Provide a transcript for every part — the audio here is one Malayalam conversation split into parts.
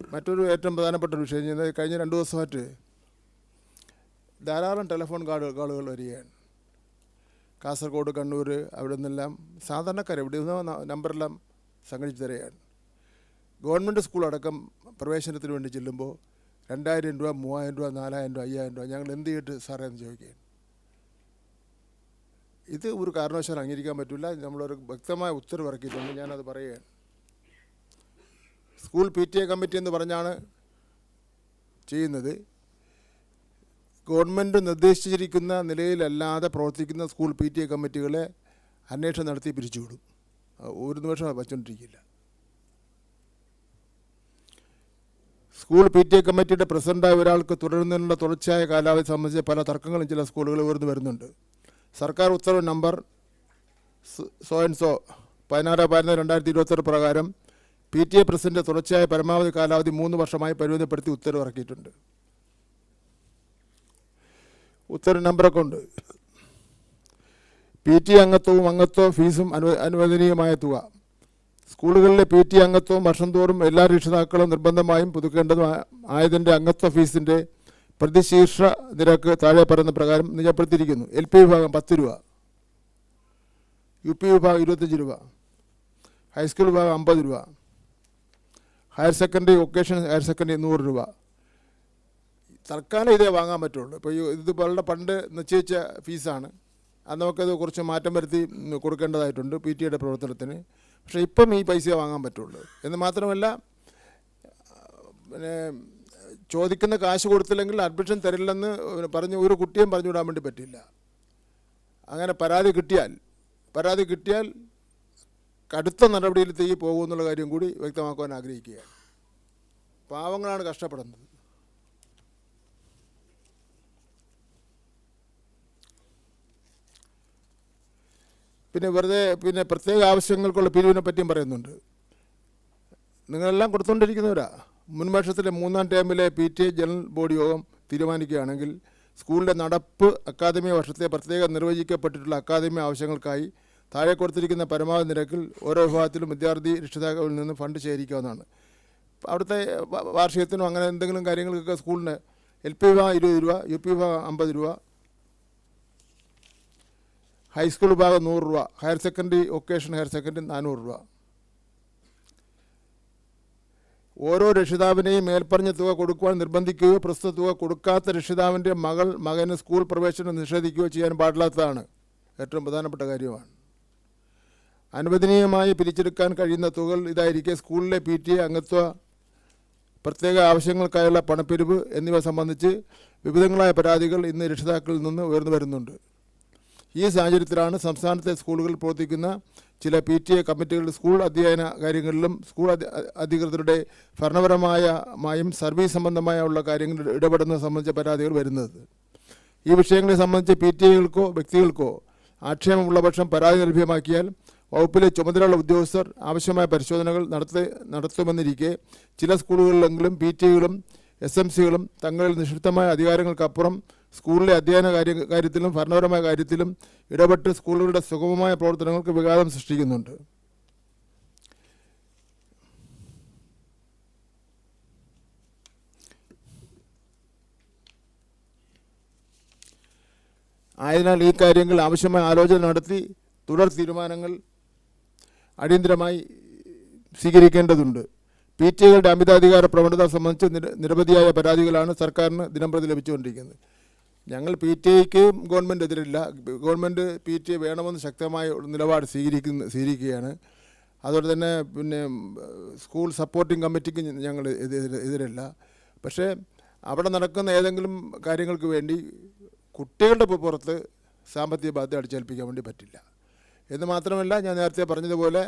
മറ്റൊരു ഏറ്റവും പ്രധാനപ്പെട്ട ഒരു വിഷയം കഴിഞ്ഞ രണ്ട് ദിവസമായിട്ട് ധാരാളം ടെലിഫോൺ കാർഡ് കാളുകൾ വരികയാണ്. കാസർഗോഡ് കണ്ണൂർ അവിടെ നിന്നെല്ലാം സാധാരണക്കാർ ഇവിടെ നിന്ന് നമ്പറെല്ലാം സംഘടിച്ച് തരികയാണ്. ഗവൺമെന്റ് സ്കൂൾ അടക്കം പ്രവേശനത്തിന് വേണ്ടി ചെല്ലുമ്പോൾ രണ്ടായിരം രൂപ മൂവായിരം രൂപ നാലായിരം രൂപ അയ്യായിരം രൂപ ഞങ്ങൾ എന്ത് ചെയ്തിട്ട് സാറേ എന്ന് ചോദിക്കുകയാണ്. ഇത് ഒരു കാരണവശാലും അംഗീകരിക്കാൻ പറ്റില്ല. നമ്മളൊരു വ്യക്തമായ ഉത്തരവ് ഇറക്കിയിട്ടുണ്ട്. ഞാനത് പറയുകയാണ്. School P T A committee എന്ന് പറഞ്ഞാണ് ചെയ്യുന്നത്. ഗവൺമെന്റ് നിർദ്ദേശിച്ചിരിക്കുന്ന നിലയിലല്ലാതെ പ്രവർത്തിക്കുന്ന സ്കൂൾ പി ടി എ കമ്മിറ്റികളെ അന്വേഷണം നടത്തി പിരിച്ചുവിടും വിടും. ഒരു നിമിഷം വച്ചുകൊണ്ടിരിക്കില്ല സ്കൂൾ പി ടി എ കമ്മിറ്റിയുടെ പ്രസിഡന്റായ ഒരാൾക്ക് തുടരുന്നതിനുള്ള തുടർച്ചയായ കാലാവധി സംബന്ധിച്ച് പല തർക്കങ്ങളും ചില സ്കൂളുകളിൽ ഉയർന്നു വരുന്നുണ്ട്. സർക്കാർ ഉത്തരവ് നമ്പർ സോ ആൻഡ് സോ പതിനാറ് പതിനൊന്ന് രണ്ടായിരത്തി ഇരുപത്തൊരു പ്രകാരം പി ടി എ പ്രസിഡന്റ് തുടർച്ചയായ പരമാവധി കാലാവധി മൂന്ന് വർഷമായി പരിമിതപ്പെടുത്തി ഉത്തരവിറക്കിയിട്ടുണ്ട് ഉത്തര ഉത്തരവ് നമ്പറൊക്കെ ഉണ്ട്. പി ടി അംഗത്വവും അംഗത്വ ഫീസും അനു അനുവദനീയമായ തുക. സ്കൂളുകളിലെ പി ടി അംഗത്വവും വർഷം തോറും എല്ലാ രക്ഷിതാക്കളും നിർബന്ധമായും പുതുക്കേണ്ടത് ആയതിന്റെ അംഗത്വ ഫീസിന്റെ പ്രതിശീർഷ നിരക്ക് താഴെ പറയുന്ന പ്രകാരം നിജപ്പെടുത്തിയിരിക്കുന്നു. എൽ പി വിഭാഗം പത്ത് രൂപ. യു പി വിഭാഗം ഇരുപത്തഞ്ച് രൂപ. ഹൈസ്കൂൾ വിഭാഗം അമ്പത് രൂപ. Higher secondary vocation higher secondary നൂറ് രൂപ. തൽക്കാലം ഇതേ വാങ്ങാൻ പറ്റുള്ളൂ. ഇപ്പോൾ ഇത് പലരുടെ പണ്ട് നിശ്ചയിച്ച ഫീസാണ് അത് നമുക്കത് കുറച്ച് മാറ്റം വരുത്തി കൊടുക്കേണ്ടതായിട്ടുണ്ട് പി ടിയുടെ പ്രവർത്തനത്തിന്. പക്ഷേ ഇപ്പം ഈ പൈസ വാങ്ങാൻ പറ്റുള്ളൂ. എന്ന് മാത്രമല്ല പിന്നെ ചോദിക്കുന്ന കാശ് കൊടുത്തില്ലെങ്കിൽ അഡ്മിഷൻ തരില്ലെന്ന് പറഞ്ഞ് ഒരു കുട്ടിയും പറഞ്ഞു വിടാൻ വേണ്ടി പറ്റില്ല. അങ്ങനെ പരാതി കിട്ടിയാൽ പരാതി കിട്ടിയാൽ കടുത്ത നടപടിയിലേക്ക് പോകുമെന്നുള്ള കാര്യം കൂടി വ്യക്തമാക്കുവാൻ ആഗ്രഹിക്കുകയാണ്. പാവങ്ങളാണ് കഷ്ടപ്പെടുന്നത്. പിന്നെ വെറുതെ പിന്നെ പ്രത്യേക ആവശ്യങ്ങൾക്കുള്ള പിരിവിനെ പറ്റിയും പറയുന്നുണ്ട്. നിങ്ങളെല്ലാം കൊടുത്തുകൊണ്ടിരിക്കുന്നവരാ. മുൻവർഷത്തിലെ മൂന്നാം ടേമിലെ P T A general body യോഗം തീരുമാനിക്കുകയാണെങ്കിൽ സ്കൂളിന്റെ നടപ്പ് അക്കാദമി വർഷത്തെ പ്രത്യേകം നിർവചിക്കപ്പെട്ടിട്ടുള്ള അക്കാദമി ആവശ്യങ്ങൾക്കായി താഴെ കൊടുത്തിരിക്കുന്ന പരമാവധി നിരക്കിൽ ഓരോ വിഭാഗത്തിലും വിദ്യാർത്ഥി രക്ഷിതാക്കളിൽ നിന്ന് ഫണ്ട് ശേഖരിക്കാവുന്നതാണ്. അവിടുത്തെ വാർഷികത്തിനും അങ്ങനെ എന്തെങ്കിലും കാര്യങ്ങൾക്കൊക്കെ സ്കൂളിന് എൽ പി വിഭാഗം ഇരുപത് രൂപ യു പി വിഭാഗം അമ്പത് രൂപ ഹൈസ്കൂൾ വിഭാഗം നൂറ് രൂപ higher secondary vocation higher secondary നാനൂറ് രൂപ. ഓരോ രക്ഷിതാവിനെയും മേൽപ്പറഞ്ഞ തുക കൊടുക്കുവാൻ നിർബന്ധിക്കുകയോ പ്രസ്തുത തുക കൊടുക്കാത്ത രക്ഷിതാവിന്റെ മകൾ മകന് സ്കൂൾ പ്രവേശനം നിഷേധിക്കുകയോ ചെയ്യാൻ പാടില്ലാത്തതാണ് ഏറ്റവും പ്രധാനപ്പെട്ട കാര്യമാണ്. അനുവദനീയമായി പിരിച്ചെടുക്കാൻ കഴിയുന്ന തുകകൾ ഇതായിരിക്കെ സ്കൂളിലെ പി ടി എ അംഗത്വ പ്രത്യേക ആവശ്യങ്ങൾക്കായുള്ള പണപ്പിരിവ് എന്നിവ സംബന്ധിച്ച് വിവിധങ്ങളായ പരാതികൾ ഇന്ന് രക്ഷിതാക്കളിൽ നിന്ന് ഉയർന്നു വരുന്നുണ്ട്. ഈ സാഹചര്യത്തിലാണ് സംസ്ഥാനത്തെ സ്കൂളുകളിൽ പ്രവർത്തിക്കുന്ന ചില പി ടി എ കമ്മിറ്റികളുടെ സ്കൂൾ അധ്യയന കാര്യങ്ങളിലും സ്കൂൾ അധികൃതരുടെ ഭരണപരമായും മായും സർവീസ് സംബന്ധമായ ഉള്ള കാര്യങ്ങളിൽ ഇടപെടുന്നത് സംബന്ധിച്ച പരാതികൾ വരുന്നത്. ഈ വിഷയങ്ങളെ സംബന്ധിച്ച് പി ടി എകൾക്കോ വ്യക്തികൾക്കോ ആക്ഷേപമുള്ള പക്ഷം പരാതി ലഭ്യമാക്കിയാൽ വകുപ്പിലെ ചുമതലയുള്ള ഉദ്യോഗസ്ഥർ ആവശ്യമായ പരിശോധനകൾ നടത്തി നടത്തുമെന്നിരിക്കെ ചില സ്കൂളുകളിലെങ്കിലും പി ടി എകളും എസ് എം സികളും തങ്ങളിൽ നിക്ഷിപ്തമായ അധികാരങ്ങൾക്കപ്പുറം സ്കൂളിലെ അധ്യയന കാര്യ കാര്യത്തിലും ഭരണപരമായ കാര്യത്തിലും ഇടപെട്ട് സ്കൂളുകളുടെ സുഗമമായ പ്രവർത്തനങ്ങൾക്ക് വിഘാതം സൃഷ്ടിക്കുന്നുണ്ട്. ആയതിനാൽ ഈ കാര്യങ്ങൾ ആവശ്യമായ ആലോചന നടത്തി തുടർ തീരുമാനങ്ങൾ അടിയന്തരമായി സ്വീകരിക്കേണ്ടതുണ്ട്. പി ടി എകളുടെ അമിതാധികാര പ്രവണത സംബന്ധിച്ച് നിര നിരവധിയായ പരാതികളാണ് സർക്കാരിന് ദിനംപ്രതി ലഭിച്ചുകൊണ്ടിരിക്കുന്നത്. ഞങ്ങൾ പി ടി ഐക്ക് ഗവൺമെന്റ് എതിരില്ല ഗവൺമെന്റ് പി ടി എ വേണമെന്ന് ശക്തമായ ഒരു നിലപാട് സ്വീകരിക്കുന്ന സ്വീകരിക്കുകയാണ്. അതുപോലെ തന്നെ പിന്നെ സ്കൂൾ സപ്പോർട്ടിംഗ് കമ്മിറ്റിക്ക് ഞങ്ങൾ എതിര് എതിരല്ല. പക്ഷേ അവിടെ നടക്കുന്ന ഏതെങ്കിലും കാര്യങ്ങൾക്ക് വേണ്ടി കുട്ടികളുടെ പുറത്ത് സാമ്പത്തിക ബാധ്യത അടിച്ചേൽപ്പിക്കാൻ വേണ്ടി പറ്റില്ല. എന്ന് മാത്രമല്ല ഞാൻ നേരത്തെ പറഞ്ഞതുപോലെ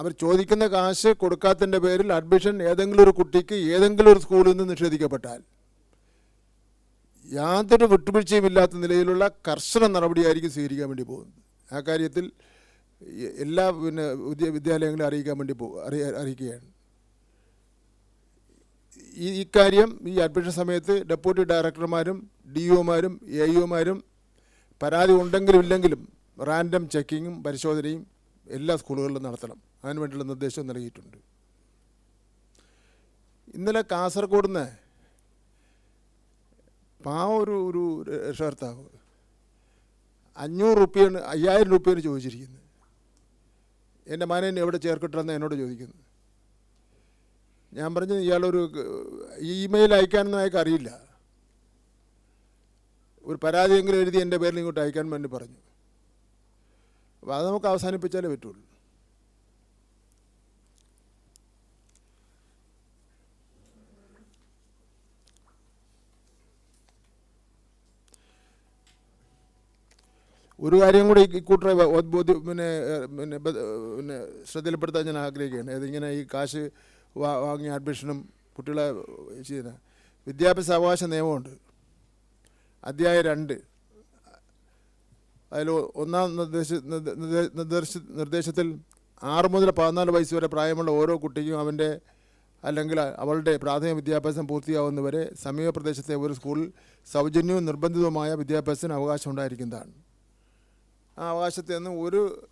അവർ ചോദിക്കുന്ന കാശ് കൊടുക്കാത്തതിന്റെ പേരിൽ അഡ്മിഷൻ ഏതെങ്കിലും ഒരു കുട്ടിക്ക് ഏതെങ്കിലും ഒരു സ്കൂളിൽ നിന്ന് നിഷേധിക്കപ്പെട്ടാൽ യാതൊരു വിട്ടുവീഴ്ചയും ഇല്ലാത്ത നിലയിലുള്ള കർശന നടപടിയായിരിക്കും സ്വീകരിക്കാൻ വേണ്ടി പോകുന്നത്. ആ കാര്യത്തിൽ എല്ലാ പിന്നെ വിദ്യ വിദ്യാലയങ്ങളെ അറിയിക്കാൻ വേണ്ടി പോ അറിയ അറിയിക്കുകയാണ്. ഈ ഇക്കാര്യം ഈ അഡ്മിഷൻ സമയത്ത് ഡെപ്യൂട്ടി ഡയറക്ടർമാരും ഡി ഒമാരും എ ഒമാരും പരാതി ഉണ്ടെങ്കിലും ഇല്ലെങ്കിലും റാൻഡം ചെക്കിങ്ങും പരിശോധനയും എല്ലാ സ്കൂളുകളിലും നടത്തണം. അതിനുവേണ്ടിയുള്ള നിർദ്ദേശം നൽകിയിട്ടുണ്ട്. ഇന്നലെ കാസർഗോഡ് നിന്ന് പാവ ഒരു ഒരു രക്ഷകർത്താവ് അഞ്ഞൂറ് റുപ്യാണ് അയ്യായിരം റുപ്യാണ് ചോദിച്ചിരിക്കുന്നത്. എന്റെ മകനെ എവിടെ ചേർക്കിട്ടെന്ന് എന്നോട് ചോദിക്കുന്നു. ഞാൻ പറഞ്ഞു ഇയാളൊരു ഇമെയിൽ അയക്കാനൊന്നും അയാൾക്ക് അറിയില്ല. ഒരു പരാതിയെങ്കിലും എഴുതി എന്റെ പേരിൽ ഇങ്ങോട്ട് അയക്കാൻ വേണ്ടി പറഞ്ഞു. അപ്പോൾ അത് നമുക്ക് അവസാനിപ്പിച്ചാലേ പറ്റുള്ളൂ. ഒരു കാര്യം കൂടി ഈ കൂട്ടറെ ബോ- ബോധ്യ പിന്നെ പിന്നെ പിന്നെ ശ്രദ്ധയിൽപ്പെടുത്താൻ ഞാൻ ആഗ്രഹിക്കുകയാണ്. ഇതിങ്ങനെ ഈ കാശ് വാങ്ങിയ അഡ്മിഷനും കുട്ടികളെ ചെയ്യുന്ന വിദ്യാഭ്യാസ അവകാശ നിയമമുണ്ട്. അധ്യായം രണ്ട്. അതിൽ ഒന്നാം നിർദ്ദേശ നിർദ്ദ- നിർദ്ദ- നിർദ്ദേശ നിർദ്ദേശത്തിൽ ആറ് മുതൽ പതിനാല് വയസ്സ് വരെ പ്രായമുള്ള ഓരോ കുട്ടിക്കും അവന്റെ അല്ലെങ്കിൽ അവളുടെ പ്രാഥമിക വിദ്യാഭ്യാസം പൂർത്തിയാവുന്നവരെ സമീപ പ്രദേശത്തെ ഒരു സ്കൂളിൽ സൗജന്യവും നിർബന്ധിതവുമായ വിദ്യാഭ്യാസത്തിന് അവകാശം ഉണ്ടായിരിക്കുന്നതാണ്. ആ അവകാശത്തെ ഒന്നും ഒരു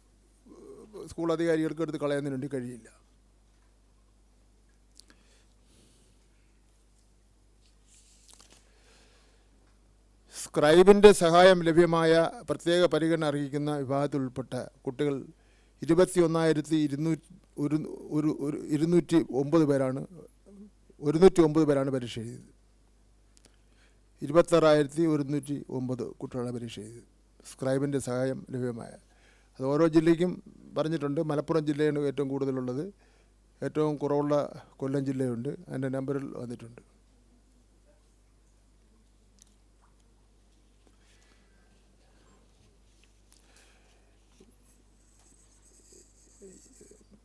സ്കൂൾ അധികാരികൾക്ക് എടുത്ത് കളയാൻ വേണ്ടി കഴിയില്ല. സ്ക്രൈബിന്റെ സഹായം ലഭ്യമായ പ്രത്യേക പരിഗണന അർഹിക്കുന്ന വിഭാഗത്തിൽ ഉൾപ്പെട്ട കുട്ടികൾ ഇരുപത്തി ഒന്നായിരത്തി ഇരുന്നൂറ്റി ഒരു ഒരു ഒരു ഇരുന്നൂറ്റി ഒമ്പത് പേരാണ് ഒരുന്നൂറ്റി ഒമ്പത് പേരാണ് പരീക്ഷ എഴുതിയത്. ഇരുപത്താറായിരത്തി ഒരുന്നൂറ്റി ഒമ്പത് കുട്ടികളാണ് പരീക്ഷ എഴുതിയത്. സ്ക്രൈബിന്റെ സഹായം ലഭ്യമായ. അത് ഓരോ ജില്ലയ്ക്കും പറഞ്ഞിട്ടുണ്ട്. മലപ്പുറം ജില്ലയാണ് ഏറ്റവും കൂടുതലുള്ളത്. ഏറ്റവും കുറവുള്ള കൊല്ലം ജില്ലയുണ്ട്. അതിന്റെ നമ്പറിൽ വന്നിട്ടുണ്ട്.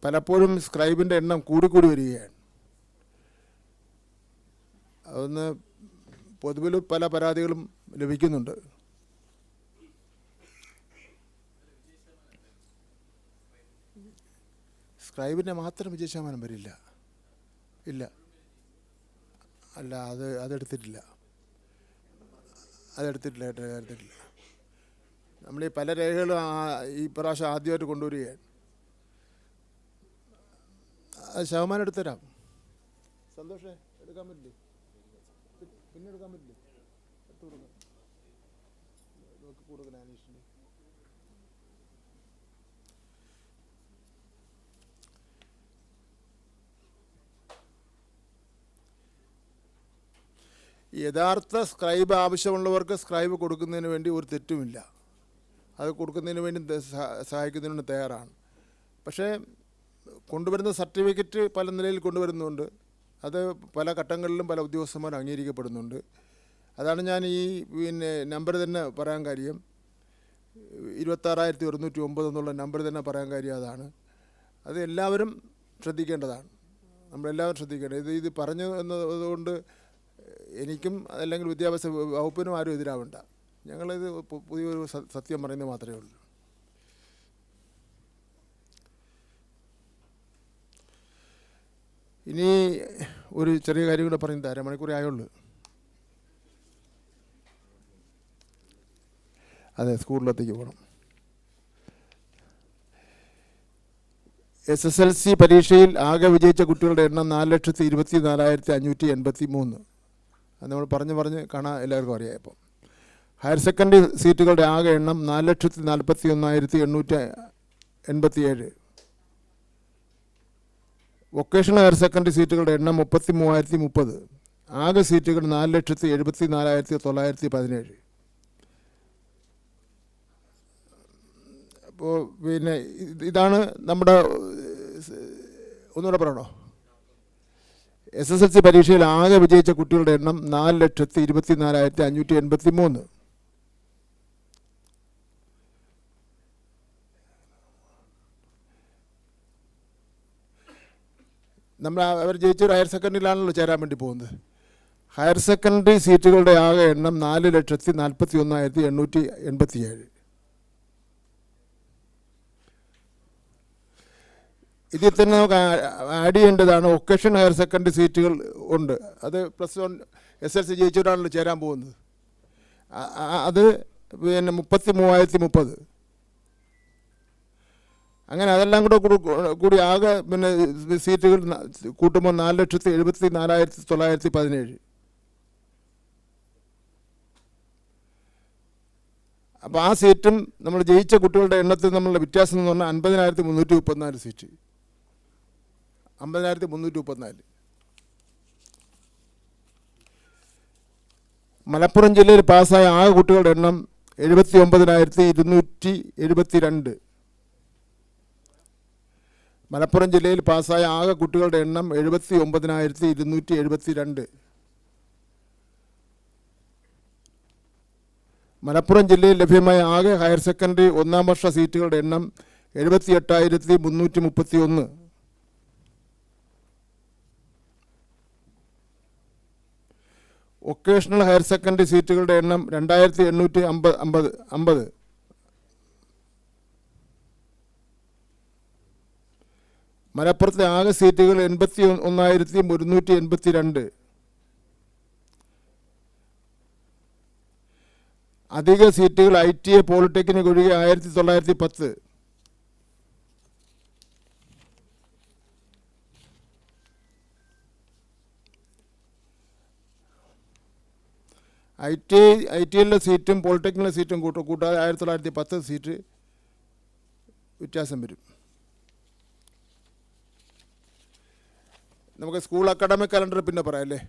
പലപ്പോഴും സ്ക്രൈബിന്റെ എണ്ണം കൂടിക്കൂടി വരികയാണ്. അതൊന്ന് പൊതുവിൽ പല പരാതികളും ലഭിക്കുന്നുണ്ട്. സ്ക്രൈബിന്റെ മാത്രം വിജയശതമാനം വരില്ല. ഇല്ല. അല്ല അത് അതെടുത്തിട്ടില്ല. അതെടുത്തിട്ടില്ല എടുത്തിട്ടില്ല. നമ്മൾ ഈ പല രേഖകളും ഈ പ്രാവശ്യം ആദ്യമായിട്ട് കൊണ്ടുവരികയാണ്. അത് എടുത്തു എടുത്തരാം സന്തോഷേ എടുക്കാൻ പറ്റില്ലേ? പിന്നെ എടുക്കാൻ പറ്റില്ലേ? എടുത്തു കൊടുക്കാം. യഥാർത്ഥ സ്ക്രൈബ് ആവശ്യമുള്ളവർക്ക് സ്ക്രൈബ് കൊടുക്കുന്നതിന് വേണ്ടി ഒരു തെറ്റുമില്ല. അത് കൊടുക്കുന്നതിന് വേണ്ടി സഹായിക്കുന്നതിന് തയ്യാറാണ്. പക്ഷേ കൊണ്ടുവരുന്ന സർട്ടിഫിക്കറ്റ് പല നിലയിൽ കൊണ്ടുവരുന്നുണ്ട്. അത് പല ഘട്ടങ്ങളിലും പല ഉദ്യോഗസ്ഥന്മാർ അംഗീകരിക്കപ്പെടുന്നുണ്ട്. അതാണ് ഞാൻ ഈ പിന്നെ നമ്പർ തന്നെ പറയാൻ കാര്യം. ഇരുപത്താറായിരത്തി ഒരുന്നൂറ്റി ഒമ്പത് എന്നുള്ള നമ്പർ തന്നെ പറയാൻ കാര്യം അതാണ്. അത് എല്ലാവരും ശ്രദ്ധിക്കേണ്ടതാണ്. നമ്മളെല്ലാവരും ശ്രദ്ധിക്കേണ്ടത്. ഇത് ഇത് പറഞ്ഞു എന്നതുകൊണ്ട് എനിക്കും അല്ലെങ്കിൽ വിദ്യാഭ്യാസ വകുപ്പിനും ആരും എതിരാവണ്ട. ഞങ്ങളിത് പുതിയൊരു സത്യം പറയുന്നത് മാത്രമേ ഉള്ളൂ. ഇനി ഒരു ചെറിയ കാര്യം കൂടെ പറയുന്നത് അരമണിക്കൂറേ ആയുള്ളൂ. അതെ സ്കൂളിലെത്തേക്ക് പോകണം എസ് എസ് എൽ സി പരീക്ഷയിൽ ആകെ വിജയിച്ച കുട്ടികളുടെ എണ്ണം നാല് ലക്ഷത്തി ഇരുപത്തി നാലായിരത്തി അഞ്ഞൂറ്റി എൺപത്തി മൂന്ന് അത് നമ്മൾ പറഞ്ഞു പറഞ്ഞ് കാണാൻ എല്ലാവർക്കും അറിയാം ഇപ്പം. ഹയർ സെക്കൻഡറി സീറ്റുകളുടെ ആകെ എണ്ണം നാല് ലക്ഷത്തി നാൽപ്പത്തി ഒന്നായിരത്തി എണ്ണൂറ്റി എൺപത്തി ഏഴ് വൊക്കേഷണൽ ഹയർ സെക്കൻഡറി സീറ്റുകളുടെ എണ്ണം മുപ്പത്തി മൂവായിരത്തി മുപ്പത് ആകെ സീറ്റുകൾ നാല് ലക്ഷത്തി എഴുപത്തി നാലായിരത്തി തൊള്ളായിരത്തി പതിനേഴ് അപ്പോൾ പിന്നെ ഇതാണ് നമ്മുടെ ഒന്നുകൂടെ പറയണോ? എസ് എസ് എൽ സി പരീക്ഷയിൽ ആകെ വിജയിച്ച കുട്ടികളുടെ എണ്ണം നാല് ലക്ഷത്തി ഇരുപത്തി നാലായിരത്തി അഞ്ഞൂറ്റി എൺപത്തി മൂന്ന് നമ്മൾ അവർ ജയിച്ചൊരു ഹയർ സെക്കൻഡറിയിലാണല്ലോ ചേരാൻ വേണ്ടി പോകുന്നത്. ഹയർ സെക്കൻഡറി സീറ്റുകളുടെ ആകെ എണ്ണം നാല് ലക്ഷത്തി നാൽപ്പത്തി ഒന്നായിരത്തി എണ്ണൂറ്റി എൺപത്തി ഏഴ് ഇതിൽ തന്നെ നമുക്ക് ആഡ് ചെയ്യേണ്ടതാണ് ഒക്കേഷൻ ഹയർ സെക്കൻഡറി സീറ്റുകൾ ഉണ്ട്. അത് plus one S L C ജയിച്ചവരാണല്ലോ ചേരാൻ പോകുന്നത്. അത് പിന്നെ മുപ്പത്തി മൂവായിരത്തി മുപ്പത്. അങ്ങനെ അതെല്ലാം കൂടെ കൂടി- ആകെ പിന്നെ സീറ്റുകൾ കൂട്ടുമ്പോൾ നാല് ലക്ഷത്തി എഴുപത്തി നാലായിരത്തി തൊള്ളായിരത്തി പതിനേഴ്. അപ്പോൾ ആ സീറ്റും നമ്മൾ ജയിച്ച കുട്ടികളുടെ എണ്ണത്തിൽ നമ്മളുടെ വ്യത്യാസം എന്ന് പറഞ്ഞാൽ അൻപതിനായിരത്തി മുന്നൂറ്റി മുപ്പത്തിനാല് സീറ്റ്. അമ്പതിനായിരത്തി മുന്നൂറ്റി മുപ്പത്തിനാല്. മലപ്പുറം ജില്ലയിൽ പാസ്സായ ആകെ കുട്ടികളുടെ എണ്ണം എഴുപത്തി ഒമ്പതിനായിരത്തി ഇരുന്നൂറ്റി എഴുപത്തി രണ്ട് മലപ്പുറം ജില്ലയിൽ പാസ്സായ ആകെ കുട്ടികളുടെ എണ്ണം എഴുപത്തി ഒമ്പതിനായിരത്തി ഇരുന്നൂറ്റി എഴുപത്തി രണ്ട് മലപ്പുറം ജില്ലയിൽ ലഭ്യമായ ആകെ ഹയർ സെക്കൻഡറി ഒന്നാം വർഷ സീറ്റുകളുടെ എണ്ണം എഴുപത്തി എട്ടായിരത്തി മുന്നൂറ്റി മുപ്പത്തി ഒന്ന് വൊക്കേഷണൽ ഹയർ സെക്കൻഡറി സീറ്റുകളുടെ എണ്ണം രണ്ടായിരത്തി എണ്ണൂറ്റി അമ്പത് അമ്പത് അമ്പത്. മലപ്പുറത്തെ ആകെ സീറ്റുകൾ എൺപത്തി ഒന്നായിരത്തി ഒരുന്നൂറ്റി എൺപത്തി രണ്ട് അധിക സീറ്റുകൾ ഐ ടി എ പോളിടെക്നിക് ഒഴികെ ആയിരത്തി തൊള്ളായിരത്തി പത്ത്. ഐ ടി ഐ ടി എല്ലിലെ സീറ്റും പോളിടെക്നിക്കിലെ സീറ്റും കൂട്ട കൂട്ടാതെ ആയിരത്തി തൊള്ളായിരത്തി പത്ത് സീറ്റ് വ്യത്യാസം വരും. നമുക്ക് സ്കൂൾ അക്കാഡമിക് കലണ്ടർ പിന്നെ പറയാം അല്ലേ?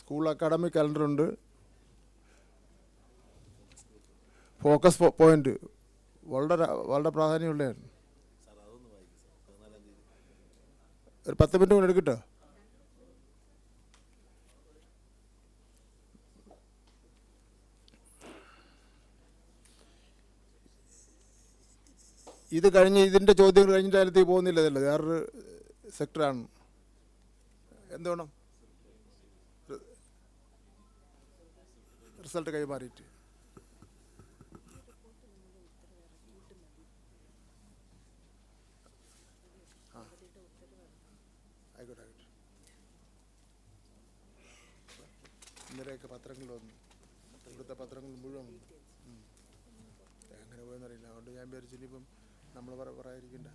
സ്കൂൾ അക്കാഡമിക് കലണ്ടർ ഉണ്ട്. ഫോക്കസ് പോയിന്റ് വളരെ വളരെ പ്രാധാന്യമുള്ളതാണ്. ഒരു പത്ത് മിനിറ്റ് കൊണ്ട് എടുക്കട്ടോ ഇത് കഴിഞ്ഞ് ഇതിന്റെ ചോദ്യങ്ങൾ കഴിഞ്ഞ പോകുന്നില്ല അതല്ല വേറൊരു സെക്ടറാണ്. എന്ത് വേണം? റിസൾട്ട് കൈമാറിയിട്ട്. ആയിക്കോട്ടെ ആയിക്കോട്ടെ. ഇന്നലെയൊക്കെ പത്രങ്ങളിൽ വന്നു. ഇവിടുത്തെ പത്രങ്ങൾ മുഴുവൻ. എങ്ങനെ പോയെന്നറിയില്ല. അതുകൊണ്ട് ഞാൻ വിചാരിച്ചിനിപ്പം നമ്മൾ പറ പറയാതിരിക്കണ്ട.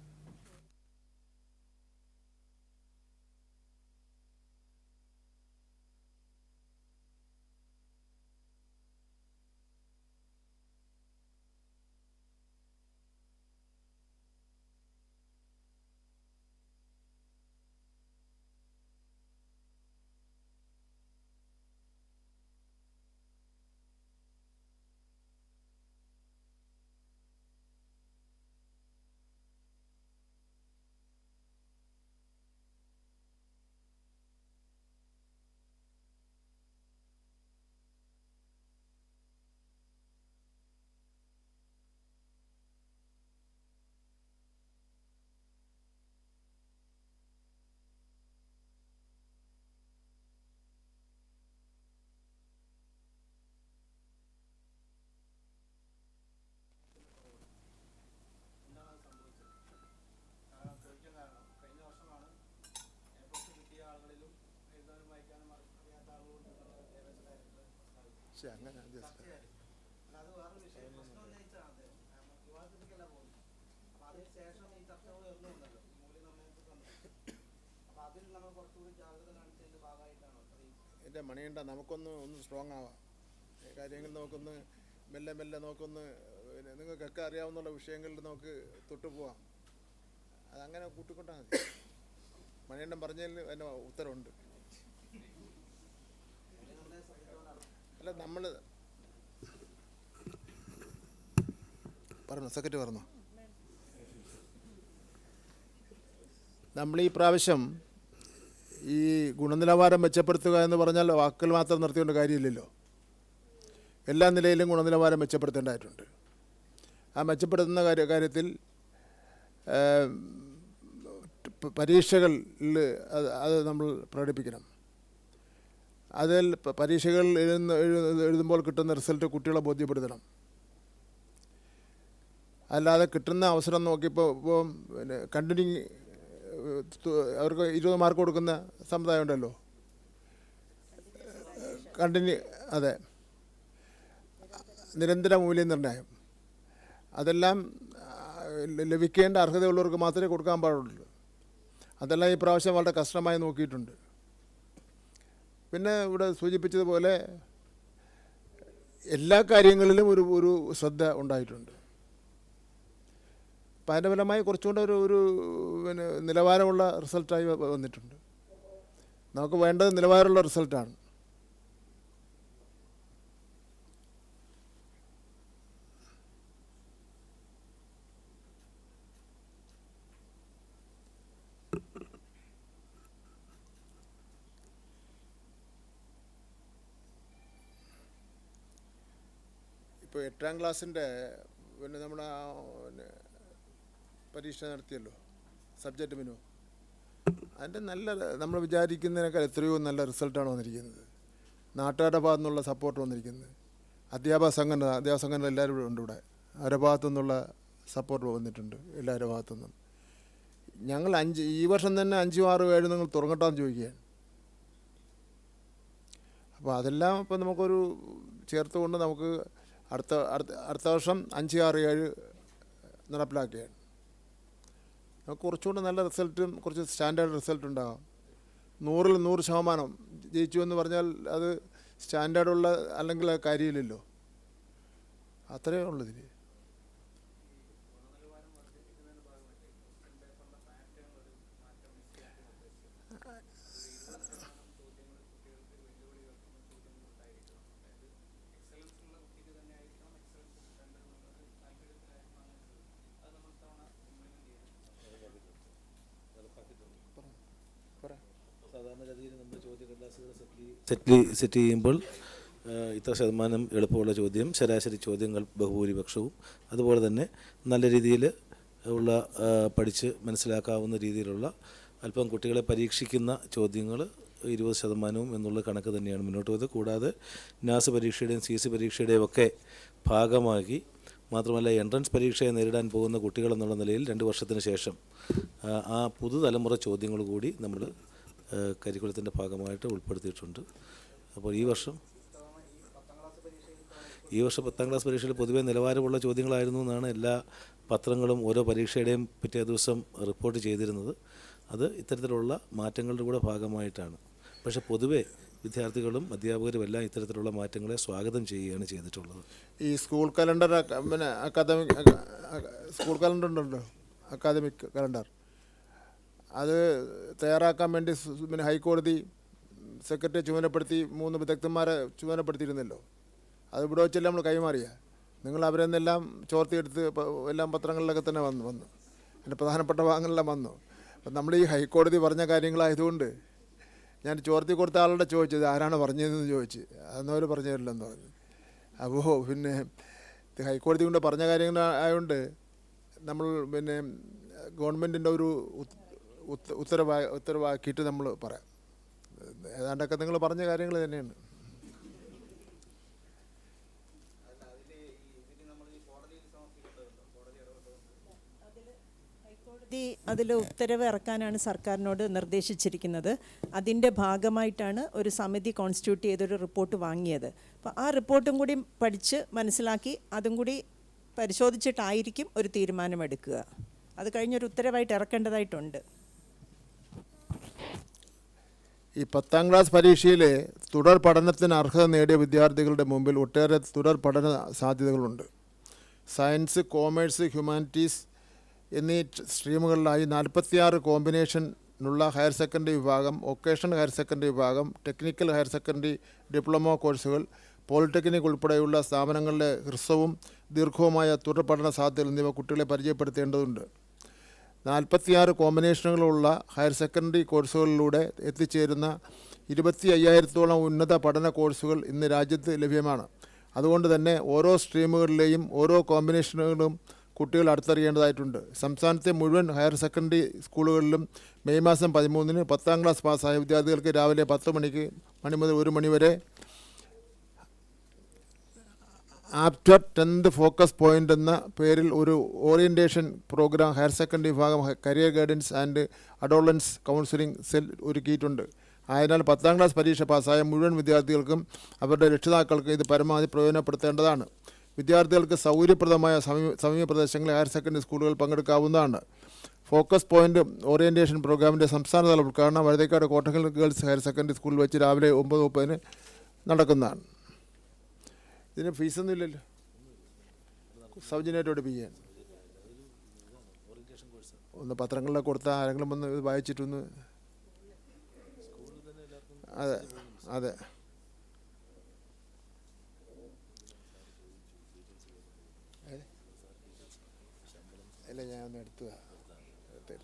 ഭാഗമായിട്ടാണോ അങ്ങനെ എന്റെ മണിയണ്ട നമുക്കൊന്ന് ഒന്ന് സ്ട്രോങ് ആവാം കാര്യങ്ങൾ നോക്കൊന്ന് മെല്ലെ മെല്ലെ നോക്കൊന്ന് പിന്നെ നിങ്ങൾക്കൊക്കെ അറിയാവുന്ന വിഷയങ്ങളിൽ നമുക്ക് തൊട്ടുപോവാം അതങ്ങനെ കൂട്ടിക്കൊണ്ടാൽ മതി മണിയണ്ടൻ പറഞ്ഞതിൽ അതിന്റെ ഉത്തരവുണ്ട് അല്ല നമ്മൾ പറഞ്ഞു സെക്രട്ടറി പറഞ്ഞു? നമ്മൾ ഈ പ്രാവശ്യം ഈ ഗുണനിലവാരം മെച്ചപ്പെടുത്തുക എന്ന് പറഞ്ഞാൽ വാക്കുകൾ മാത്രം നിർത്തിക്കൊണ്ട് കാര്യമില്ലല്ലോ. എല്ലാ നിലയിലും ഗുണനിലവാരം മെച്ചപ്പെടുത്തേണ്ടതായിട്ടുണ്ട്. ആ മെച്ചപ്പെടുത്തുന്ന കാര്യ കാര്യത്തിൽ പരീക്ഷകളിൽ അത് നമ്മൾ പ്രകടിപ്പിക്കണം. അതിൽ പരീക്ഷകൾ എഴുതുന്ന എഴുതുമ്പോൾ കിട്ടുന്ന റിസൾട്ട് കുട്ടികളെ ബോധ്യപ്പെടുത്തണം. അല്ലാതെ കിട്ടുന്ന അവസരം നോക്കിയപ്പോൾ ഇപ്പോൾ പിന്നെ കണ്ടിന്യൂ അവർക്ക് ഇരുപത് മാർക്ക് കൊടുക്കുന്ന സമ്പ്രദായം ഉണ്ടല്ലോ. കണ്ടിന്യൂ അതെ. നിരന്തര മൂല്യനിർണയം. അതെല്ലാം ലഭിക്കേണ്ട അർഹതയുള്ളവർക്ക് മാത്രമേ കൊടുക്കാൻ പാടുള്ളൂ. അതെല്ലാം ഈ പ്രാവശ്യം വളരെ കഷ്ടമായി നോക്കിയിട്ടുണ്ട്. പിന്നെ ഇവിടെ സൂചിപ്പിച്ചതുപോലെ എല്ലാ കാര്യങ്ങളിലും ഒരു ഒരു ശ്രദ്ധ ഉണ്ടായിട്ടുണ്ട്. അപ്പം അതിന്റെ ഫലമായി കുറച്ചുകൂടെ ഒരു ഒരു പിന്നെ നിലവാരമുള്ള റിസൾട്ടായി വന്നിട്ടുണ്ട്. നമുക്ക് വേണ്ടത് നിലവാരമുള്ള റിസൾട്ടാണ് ഇപ്പോൾ എട്ടാം ക്ലാസ്സിന്റെ പിന്നെ നമ്മുടെ പരീക്ഷ നടത്തിയല്ലോ സബ്ജക്റ്റ് മിനു. അതിന്റെ നല്ല നമ്മൾ വിചാരിക്കുന്നതിനേക്കാൾ എത്രയോ നല്ല റിസൾട്ടാണ് വന്നിരിക്കുന്നത്. നാട്ടുകാരുടെ ഭാഗത്തു നിന്നുള്ള സപ്പോർട്ട് വന്നിരിക്കുന്നത്. അധ്യാപക സംഘടന അധ്യാപക സംഘടന എല്ലാവരും ഇവിടെ ഉണ്ട് ഇവിടെ. അവരുടെ ഭാഗത്തു നിന്നുള്ള സപ്പോർട്ട് വന്നിട്ടുണ്ട് എല്ലാവരുടെ ഭാഗത്തു നിന്നും ഞങ്ങൾ അഞ്ച് ഈ വർഷം തന്നെ അഞ്ചും ആറും ഏഴും നിങ്ങൾ തുറങ്ങട്ടാന്ന് ചോദിക്കുകയാണ്. അപ്പോൾ അതെല്ലാം ഇപ്പം നമുക്കൊരു ചേർത്തുകൊണ്ട് നമുക്ക് അടുത്ത അടുത്ത വർഷം അഞ്ച് ആറ് ഏഴ് നടപ്പിലാക്കുകയാണ് നമുക്ക് കുറച്ചുകൂടെ നല്ല റിസൾട്ടും കുറച്ച് സ്റ്റാൻഡേർഡ് റിസൾട്ട് ഉണ്ടാകും നൂറിൽ നൂറ് ശതമാനം ജയിച്ചു എന്ന് പറഞ്ഞാൽ അത് സ്റ്റാൻഡേർഡുള്ള അല്ലെങ്കിൽ കാര്യമില്ലല്ലോ അത്രയേ ഉള്ളൂ ഇതിന് സാധാരണഗതിയിൽ നമ്മൾ ചോദ്യ കടലാസുകൾ സെറ്റിൽ സെറ്റ് ചെയ്യുമ്പോൾ ഇത്ര ശതമാനം എളുപ്പമുള്ള ചോദ്യം ശരാശരി ചോദ്യങ്ങൾ ബഹുഭൂരിപക്ഷവും. അതുപോലെ തന്നെ നല്ല രീതിയിൽ ഉള്ള പഠിച്ച് മനസ്സിലാക്കാവുന്ന രീതിയിലുള്ള അല്പം കുട്ടികളെ പരീക്ഷിക്കുന്ന ചോദ്യങ്ങൾ ഇരുപത് ശതമാനവും എന്നുള്ള കണക്ക് തന്നെയാണ് മുന്നോട്ട് പോയത്. കൂടാതെ നാസ് പരീക്ഷയുടെയും സി സി പരീക്ഷയുടെയും ഒക്കെ ഭാഗമാക്കി മാത്രമല്ല എൻട്രൻസ് പരീക്ഷയെ നേരിടാൻ പോകുന്ന കുട്ടികളെന്നുള്ള നിലയിൽ രണ്ട് വർഷത്തിന് ശേഷം ആ പുതുതലമുറ ചോദ്യങ്ങൾ കൂടി നമ്മൾ കരിക്കുലത്തിന്റെ ഭാഗമായിട്ട് ഉൾപ്പെടുത്തിയിട്ടുണ്ട്. അപ്പോൾ ഈ വർഷം ഈ വർഷം പത്താം ക്ലാസ് പരീക്ഷയിൽ പൊതുവേ നിലവാരമുള്ള ചോദ്യങ്ങളായിരുന്നു എന്നാണ് എല്ലാ പത്രങ്ങളും ഓരോ പരീക്ഷയുടെയും പിറ്റേ ദിവസം റിപ്പോർട്ട് ചെയ്തിരുന്നത്. അത് ഇത്തരത്തിലുള്ള മാറ്റങ്ങളുടെ കൂടെ ഭാഗമായിട്ടാണ്. പക്ഷേ പൊതുവേ വിദ്യാർത്ഥികളും അധ്യാപകരും എല്ലാം ഇത്തരത്തിലുള്ള മാറ്റങ്ങളെ സ്വാഗതം ചെയ്യുകയാണ് ചെയ്തിട്ടുള്ളത്. ഈ സ്കൂൾ കലണ്ടർ പിന്നെ അക്കാദമിക് സ്കൂൾ കലണ്ടർ ഉണ്ടല്ലോ. Academic calendar. അത് തയ്യാറാക്കാൻ വേണ്ടി പിന്നെ ഹൈക്കോടതി സെക്രട്ടറിയെ ചുമതലപ്പെടുത്തി മൂന്ന് വിദഗ്ധന്മാരെ ചുമതലപ്പെടുത്തിയിരുന്നല്ലോ. അത് ഇവിടെ വെച്ചെല്ലാം നമ്മൾ കൈമാറിയ? നിങ്ങൾ അവരെ നിന്നെല്ലാം ചോർത്തിയെടുത്ത് എല്ലാം പത്രങ്ങളിലൊക്കെ തന്നെ വന്നു വന്നു. എന്റെ പ്രധാനപ്പെട്ട ഭാഗങ്ങളെല്ലാം വന്നു. അപ്പം നമ്മൾ ഈ ഹൈക്കോടതി പറഞ്ഞ കാര്യങ്ങളായതുകൊണ്ട് ഞാൻ ചോർത്തി കൊടുത്ത ആളുടെ ചോദിച്ചത് ആരാണ് പറഞ്ഞതെന്ന് ചോദിച്ച്? അന്നവർ പറഞ്ഞു തരില്ലെന്ന് പറഞ്ഞു. അപ്പോൾ പിന്നെ ഹൈക്കോടതി കൊണ്ട് പറഞ്ഞ കാര്യങ്ങൾ ആയതുകൊണ്ട് നമ്മൾ പിന്നെ ഗവൺമെന്റിന്റെ ഒരു ഉത്തരവാ ഉത്തരവാക്കിയിട്ട് നമ്മൾ പറയാം. ഏതാണ്ടൊക്കെ നിങ്ങൾ പറഞ്ഞ കാര്യങ്ങൾ തന്നെയാണ്. അതിൽ ഉത്തരവ് ഇറക്കാനാണ് സർക്കാരിനോട് നിർദ്ദേശിച്ചിരിക്കുന്നത്. അതിന്റെ ഭാഗമായിട്ടാണ് ഒരു സമിതി കോൺസ്റ്റിറ്റ്യൂട്ട് ചെയ്തൊരു റിപ്പോർട്ട് വാങ്ങിയത്. അപ്പോൾ ആ റിപ്പോർട്ടും കൂടി പഠിച്ച് മനസ്സിലാക്കി അതും കൂടി പരിശോധിച്ചിട്ടായിരിക്കും ഒരു തീരുമാനമെടുക്കുക. അത് കഴിഞ്ഞൊരു ഉത്തരവായിട്ട് ഇറക്കേണ്ടതായിട്ടുണ്ട്. ഈ പത്താം ക്ലാസ് പരീക്ഷയിൽ തുടർ പഠനത്തിന് അർഹത നേടിയ വിദ്യാർത്ഥികളുടെ മുമ്പിൽ ഒട്ടേറെ തുടർ പഠന സാധ്യതകളുണ്ട്. സയൻസ് കോമേഴ്സ് ഹ്യൂമാനിറ്റീസ് എന്നീ സ്ട്രീമുകളിലായി നാൽപ്പത്തിയാറ് കോമ്പിനേഷനുള്ള ഹയർ സെക്കൻഡറി വിഭാഗം വൊക്കേഷണൽ ഹയർ സെക്കൻഡറി വിഭാഗം ടെക്നിക്കൽ ഹയർ സെക്കൻഡറി ഡിപ്ലോമ കോഴ്സുകൾ പോളിടെക്നിക് ഉൾപ്പെടെയുള്ള സ്ഥാപനങ്ങളിലെ ഹ്രസ്വവും ദീർഘവുമായ തുടർ പഠന സാധ്യതകൾ എന്നിവ കുട്ടികളെ പരിചയപ്പെടുത്തേണ്ടതുണ്ട്. നാൽപ്പത്തിയാറ് കോമ്പിനേഷനുകളുള്ള ഹയർ സെക്കൻഡറി കോഴ്സുകളിലൂടെ എത്തിച്ചേരുന്ന ഇരുപത്തി അയ്യായിരത്തോളം ഉന്നത പഠന കോഴ്സുകൾ ഇന്ന് രാജ്യത്ത് ലഭ്യമാണ്. അതുകൊണ്ട് തന്നെ ഓരോ സ്ട്രീമുകളിലെയും ഓരോ കോമ്പിനേഷനുകളും കുട്ടികൾ അടുത്തറിയേണ്ടതായിട്ടുണ്ട്. സംസ്ഥാനത്തെ മുഴുവൻ ഹയർ സെക്കൻഡറി സ്കൂളുകളിലും മെയ് മാസം പതിമൂന്നിന് പത്താം ക്ലാസ് പാസ്സായ വിദ്യാർത്ഥികൾക്ക് രാവിലെ പത്ത് മണിക്ക് മണി മുതൽ ഒരു മണി വരെ ആഫ്റ്റർ ടെൻത്ത് ഫോക്കസ് പോയിന്റ് എന്ന പേരിൽ ഒരു ഓറിയന്റേഷൻ പ്രോഗ്രാം ഹയർ സെക്കൻഡറി വിഭാഗം career guidance and adolescence counselling cell ഒരുക്കിയിട്ടുണ്ട്. ആയതിനാൽ പത്താം ക്ലാസ് പരീക്ഷ പാസ്സായ മുഴുവൻ വിദ്യാർത്ഥികൾക്കും അവരുടെ രക്ഷിതാക്കൾക്കും ഇത് പരമാവധി പ്രയോജനപ്പെടുത്തേണ്ടതാണ്. വിദ്യാർത്ഥികൾക്ക് സൗകര്യപ്രദമായ സമീപ സമീപ പ്രദേശങ്ങളിൽ ഹയർ സെക്കൻഡറി സ്കൂളുകൾ പങ്കെടുക്കാവുന്നതാണ്. ഫോക്കസ് പോയിന്റ് ഓറിയന്റേഷൻ പ്രോഗ്രാമിന്റെ സംസ്ഥാനതല ഉദ്ഘാടനം Vazhuthacaud Kottakkal girls higher secondary സ്കൂളിൽ വെച്ച് രാവിലെ ഒമ്പത് മുപ്പതിന് നടക്കുന്നതാണ്. ഇതിന് ഫീസൊന്നും ഇല്ലല്ലോ. സൗജന്യമായിട്ട് പഠിപ്പിക്കാൻ ഒന്ന് പത്രങ്ങളിലൊക്കെ കൊടുത്താൽ ആരെങ്കിലും വന്ന് ഇത് വായിച്ചിട്ടൊന്ന് അതെ അതെ? അല്ല ഞാൻ ഒന്ന് എടുത്തു എടുത്ത്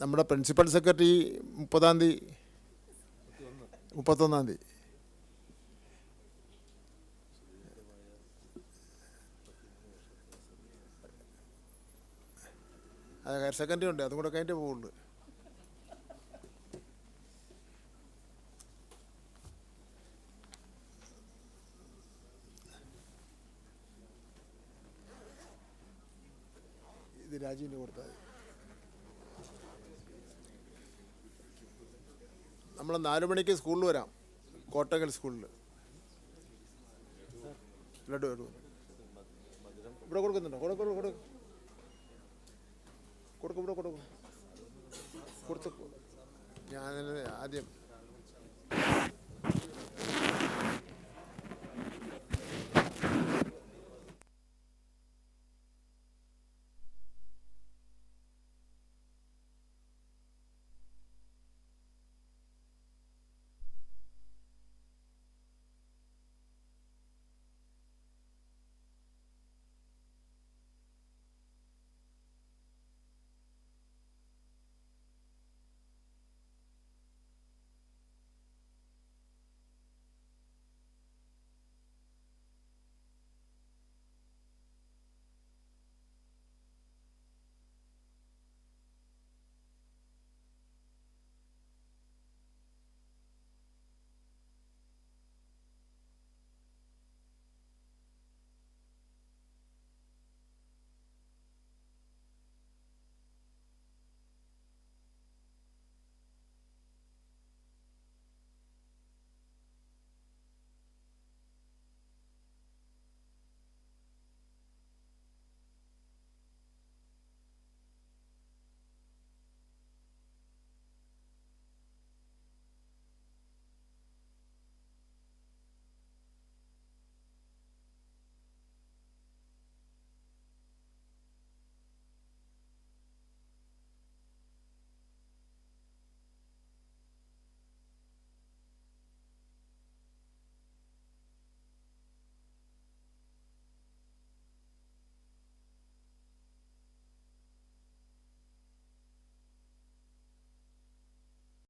നമ്മുടെ പ്രിൻസിപ്പൽ സെക്രട്ടറി മുപ്പതാം തീയതി മുപ്പത്തൊന്നാം തീയതി. അത് ഹയർ സെക്കൻഡറി ഉണ്ട് അതും കൂടെ കഴിഞ്ഞിട്ട് പോവുള്ളൂ. ഇത് രാജീവിന് കൊടുത്താൽ നമ്മൾ നാല് മണിക്ക് സ്കൂളിൽ വരാം. കോട്ടകൽ സ്കൂളിൽ. ലഡു ലഡു. ഇവിടെ കൊടുക്കുന്നുണ്ടോ? കൊടുക്കും കൊടുക്കും കൊടുക്കും. ഇവിടെ കൊടുക്കും. കൊടുത്തു ഞാൻ ആദ്യം